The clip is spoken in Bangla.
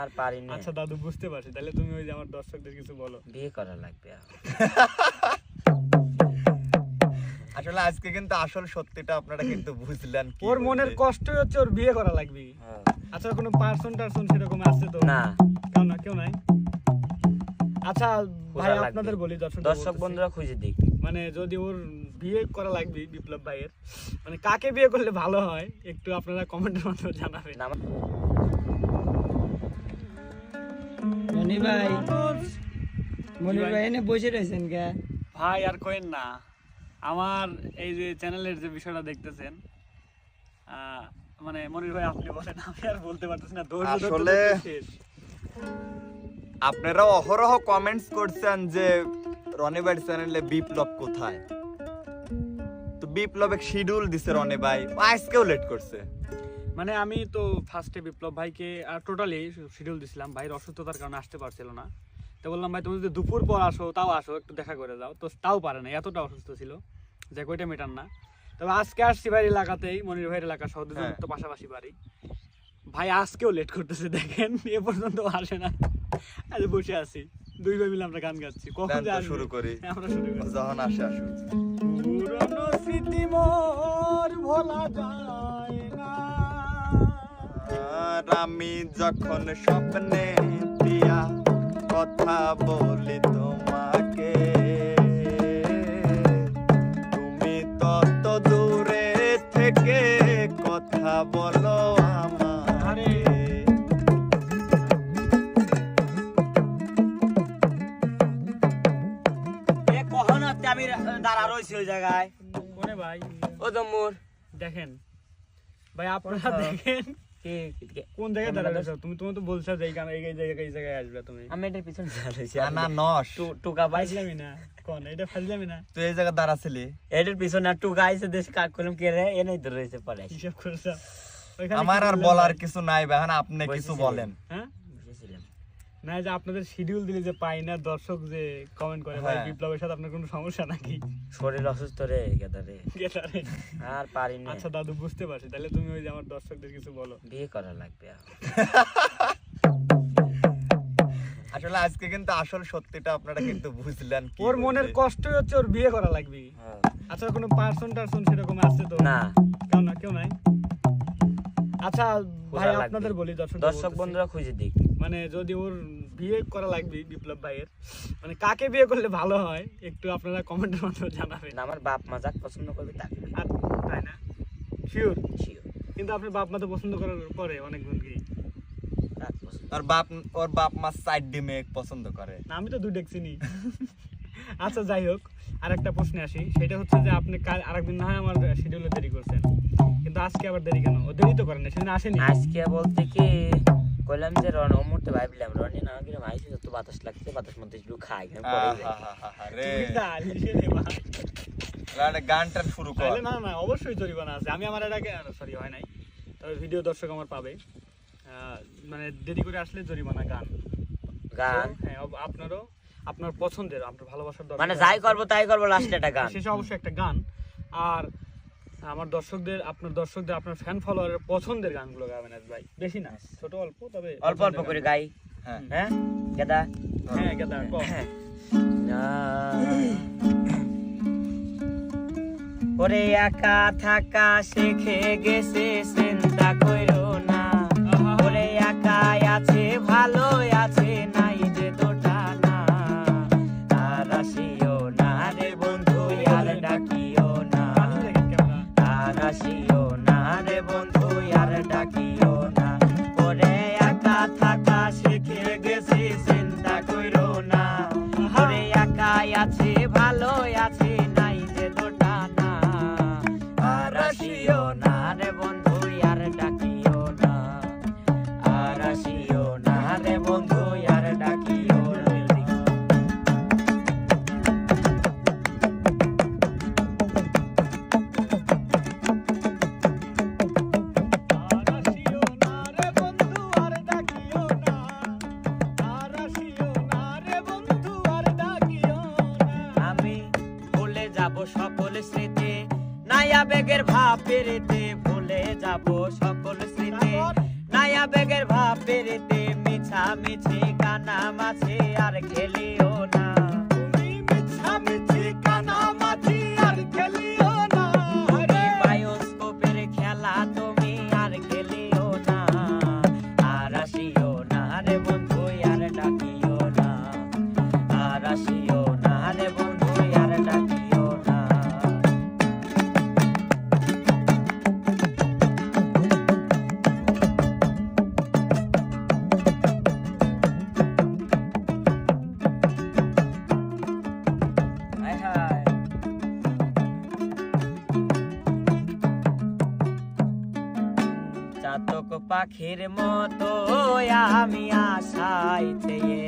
আর পারি না আচ্ছা দাদু বুঝতে পারছি। তাহলে তুমি ওই যে আমার দর্শকদের কিছু বলো। বিয়ে করা লাগবে আসলে আজকে কিন্তু আসল সত্যিটা আপনারা কিন্তু বুঝলেন ওর মনের। কষ্টই হচ্ছে ওর বিয়ে করা লাগবে। হ্যাঁ। আচ্ছা কোনো পার্সন টার্সন সেরকম আছে তো? না। কেউ না কেউ নাই? আচ্ছা ভাই আপনাদের বলি দর্শক দর্শক বন্ধুরা খুঁজে দিক। মানে যদি ওর বিয়ে করা লাগবে বিপ্লব ভাইয়ের মানে কাকে বিয়ে করলে ভালো হয় একটু আপনারা কমেন্টের মাধ্যমে জানাবেন। মনি ভাই। মনির ভাই এনে বসে রয়েছেন কে ভাই আর না। আমার এই যে চ্যানেলের যে বিষয়টা দেখতেছেন মানে মনির ভাই আপনি বলেন আমি আর বলতে পারতেছি না ধৈর্য আসলে- আপনারা অহরহ কমেন্টস করছেন যে রনি ভাই চ্যানেলে বিপ্লব কোথায়? তো বিপ্লব এক শিডিউল দিছে রনি ভাই আজকেও লেট করছে। মানে আমি তো ফার্স্টে বিপ্লব ভাইকে আর টোটালি শিডিউল দিছিলাম। ভাইয়ের অসুস্থতার কারণে আসতে পারছিল না। তো বললাম ভাই তুমি যদি দুপুর পর আসো তাও আসো একটু দেখা করে যাও। তো তাও পারে না এতটা অসুস্থ ছিল যে কইটা মেটান না। তবে আজকে আসছি ভাইয়ের এলাকাতেই মনির ভাইয়ের এলাকা সহ দুজন হ্যাঁ। তো পাশাপাশি বাড়ি। ভাই আজকেও লেট করতেছে দেখেন এ পর্যন্ত আসে না। আজ বসে আছি দুই ভাই মিলে আমরা গান গাচ্ছি। কখন যে শুরু করি। আমরা শুরু করি। যখন আসে আসুক। পুরনো স্মৃতি মোর ভোলা যায় না। আর আমি যখন স্বপ্নে দিয়া কথা বলি তোমাকে তুমি তত দূরে থেকে কথা বলো আমারে আমি দাঁড়া রয়েছি ওই জায়গায়। কোনে ভাই? ও তো দেখেন। ভাই আপনারা দেখেন। কি কি- কোন জায়গায় তোমরা দাঁড়াচ্ছ তুমি তুমি তো বলছো যে এই গান এই এই জায়গায় এই জায়গায় আসবে তুমি। আমি এটার পিছনে দাঁড়া রয়েছি না নস। টু- টুকা পাইছি ফাজলামি না কোন? এটা ফাজলামি না। তুই এই জায়গায় দাঁড়াছিলি? এটার পিছনে আর টুকা আইসে দেশ কাক করলাম কে রে? এ নাই তো রয়েছে পরে। হিসাব করছ? ওইখানে আমার কি আর বললেন বলার ভাই? কিছু নাই ভাই এখন আপনি কিছু বসেছিলেন। বলেন। হ্যাঁ? বুঝেছিলাম না যে আপনাদের শিডিউল দিলে যে পাই না দর্শক যে কমেন্ট করে ভাই হ্যাঁ। বিপ্লবের সাথে আপনার কোনো সমস্যা নাকি? শরীর অসুস্থ রে গেদা রে। গেটারে আর পারি না। আচ্ছা দাদু বুঝতে পারছি। তাহলে তুমি ওই যে আমার দর্শকদের কিছু বলো। বিয়ে করা লাগবে আসলে আজকে কিন্তু আসল সত্যিটা আপনারা কিন্তু বুঝলেন ওর মনের। কষ্টই হচ্ছে ওর বিয়ে করা লাগবে। হ্যাঁ। আচ্ছা কোনো পার্সন টার্সন সেরকম আছে তো? না। কেউ না কেউ নাই? আচ্ছা ভাই লাগবে। আপনাদের বলি দর্শক দর্শক বন্ধুরা খুঁজে দিক মানে যদি ওর বিয়ে করা লাগবে বিপ্লব ভাইয়ের মানে কাকে বিয়ে করলে ভালো হয় একটু আপনারা কমেন্টের মাধ্যমে জানাবেন। আমার বাপ মা যাক পছন্দ করবে তাকে আর তাই না? শিওর। Sure. কিন্তু আপনার বাপ মা তো পছন্দ করার পরে অনেক কাক পছন্দ। বাপ ওর বাপ মা সাইড ডিমে পছন্দ করে। না আমি তো দুই দেখছিনি আচ্ছা যাই হোক আর একটা প্রশ্নে আসি। সেটা হচ্ছে যে আপনি কাল আরেকদিন না হয় আমার শিডিউলে দেরি করছেন। কিন্তু আজকে আবার দেরি কেন? ও দেরি তো করেন না সেদিন আসেনি। আজকে বলতে কি কইলাম যে রন ও মুহূর্তে ভাবলাম রনি না গেলাম আইসি তো বাতাস লাগছে বাতাস মধ্যে একটু খাই যাই। আহাহাহা রে। তুমি না, লিখে দে ভাই। তাহলে গানটা শুরু কর। না না অবশ্যই জরিমানা আছে। আমি আমার এটাকে সরি হয় নাই। তবে ভিডিও দর্শক আমার পাবে। আহ, মানে দেরি করে আসলে জরিমানা গান। গান? হ্যাঁ আপনারও আপনার পছন্দের আপনার ভালোবাসার দরকার মানে যাই করব তাই করব লাস্টে একটা গান। শেষে অবশ্যই একটা গান। আর আমার দর্শকদের আপনার দর্শকদের আপনার ফ্যান ফলোয়ারের পছন্দের গানগুলো গাবেন আজ ভাই। বেশি না ছোট অল্প তবে অল্প অল্প করে গাই। হ্যাঁ হ্যাঁ? গেদা? হ্যাঁ গেদা ক। ওরে একা থাকা শেখে গেছে চিন্তা কইরো ভালো। সকল স্মৃতি। নায়া বেগের ভাব পেরেতে ভুলে যাব সকল স্মৃতি। নায়া বেগের ভাব পেরেতে মিছি মিছামিছি কানামাছি আর খেলিও পাখির মতো আমি আশায় চেয়ে